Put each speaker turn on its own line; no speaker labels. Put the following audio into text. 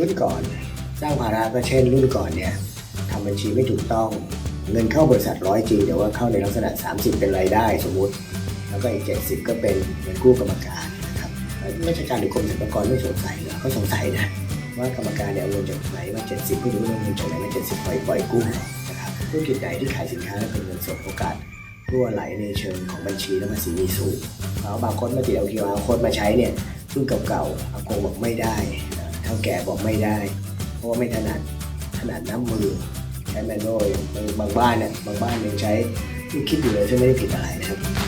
รุ่นก่อน สร้างภาระก็เช่น รุ่นก่อนเนี่ยทำบัญชีไม่ถูกต้อง เงินเข้าบริษัทร้อยจริงแต่ว่าเข้าในลักษณะ 30 เป็นรายได้สมมุติ แล้วก็อีก 70 ก็เป็นเงินกู้กรรมการนะครับราชการหรือกรมสรรพากรไม่สงสัยเหรอเขาสงสัยนะว่ากรรมการเนี่ยเอาเงินจากไหนมา70ผู้ถือว่าเงินจากไหนมา70ปล่อยปล่อยกู้นะครับธุรกิจไหนที่ขายสินค้าแล้วเป็นเงินสดโอกาสรั่วไหลในเชิงของบัญชีและภาษีมีสูงแล้วบางคนมาติดเอา QR code มาใช้เนี่ยรุ่นเก่าๆอากงบอกไม่ได้ ท่าแก่บอกไม่ได้ เพราะว่าไม่ถนัดถนัดน้ำมือ ใช้แมนนวลบางบ้านเนี่ยบางบ้านยังใช้คิดอยู่เลยซึ่งไม่ได้ผิดอะไรนะครับ